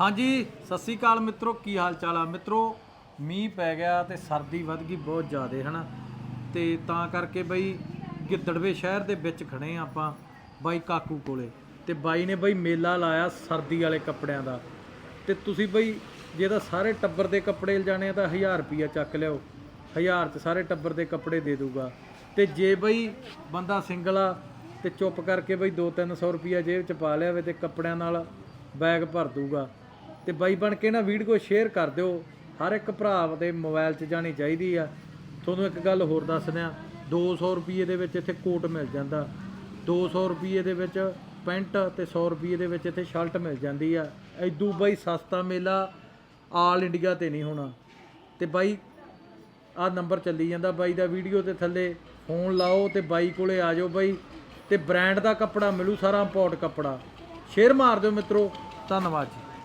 ਹਾਂਜੀ, ਸਤਿ ਸ੍ਰੀ ਅਕਾਲ ਮਿੱਤਰੋ, ਕੀ ਹਾਲ ਚਾਲ ਆ? ਮਿੱਤਰੋ, ਮੀਂਹ ਪੈ ਗਿਆ ਤੇ ਸਰਦੀ ਵੱਧ ਗਈ ਬਹੁਤ ਜ਼ਿਆਦੇ, ਹਨਾ? ਤੇ ਤਾਂ ਕਰਕੇ ਬਈ ਗਿੱਦੜਵੇ ਸ਼ਹਿਰ ਦੇ ਵਿੱਚ ਖੜੇ ਆ ਆਪਾਂ ਬਾਈ ਕਾਕੂ ਕੋਲੇ। ਤੇ ਬਾਈ ਨੇ ਬਈ ਮੇਲਾ ਲਾਇਆ ਸਰਦੀ ਵਾਲੇ ਕੱਪੜਿਆਂ ਦਾ। ਤੇ ਤੁਸੀਂ ਬਈ ਜੇ ਤਾਂ ਸਾਰੇ ਟੱਬਰ ਦੇ ਕੱਪੜੇ ਲਿਜਾਣੇ ਆ ਤਾਂ 1000 ਰੁਪਿਆ ਚੱਕ ਲਿਓ 1000 ਚ ਸਾਰੇ ਟੱਬਰ ਦੇ ਕੱਪੜੇ ਦੇ ਦੂਗਾ। ਤੇ ਜੇ ਬਈ ਬੰਦਾ ਸਿੰਗਲ ਆ ਤੇ ਚੁੱਪ ਕਰਕੇ ਬਈ 2-300 ਰੁਪਿਆ ਜੇਬ ਚ ਪਾ ਲਿਆਵੇ ਤੇ ਕੱਪੜਿਆਂ ਨਾਲ ਬੈਗ ਭਰ ਦੂਗਾ। ਤੇ ਬਾਈ ਬਣ ਕੇ ਨਾ ਵੀਡੀਓ ਸ਼ੇਅਰ ਕਰ ਦਿਓ। ਹਰ ਇੱਕ ਭਰਾ ਦੇ ਮੋਬਾਈਲ 'ਚ ਜਾਣੀ ਚਾਹੀਦੀ ਆ। ਤੁਹਾਨੂੰ ਇੱਕ ਗੱਲ ਹੋਰ ਦੱਸ ਦਿਆਂ 200 ਰੁਪਏ ਦੇ ਵਿੱਚ ਇੱਥੇ ਕੋਟ ਮਿਲ ਜਾਂਦਾ। 200 ਰੁਪਏ ਦੇ ਵਿੱਚ ਪੈਂਟ ਤੇ 100 ਰੁਪਏ ਦੇ ਵਿੱਚ ਇੱਥੇ ਸ਼ਰਟ ਮਿਲ ਜਾਂਦੀ ਆ। ਐਦੂ ਬਾਈ ਸਸਤਾ ਮੇਲਾ ਆਲ ਇੰਡੀਆ ਤੇ ਨਹੀਂ ਹੋਣਾ। ਤੇ ਬਾਈ, ਆ ਨੰਬਰ ਚੱਲੀ ਜਾਂਦਾ ਬਾਈ ਦਾ ਵੀਡੀਓ ਤੇ ਥੱਲੇ। ਫੋਨ ਲਾਓ ਤੇ ਬਾਈ ਕੋਲੇ ਆ ਜਾਓ ਬਾਈ। ਤੇ ਬ੍ਰਾਂਡ ਦਾ ਕੱਪੜਾ ਮਿਲੂ ਸਾਰਾ ਇੰਪੋਰਟ ਕੱਪੜਾ। ਸ਼ੇਅਰ ਮਾਰ ਦਿਓ ਮਿੱਤਰੋ। ਧੰਨਵਾਦ ਜੀ।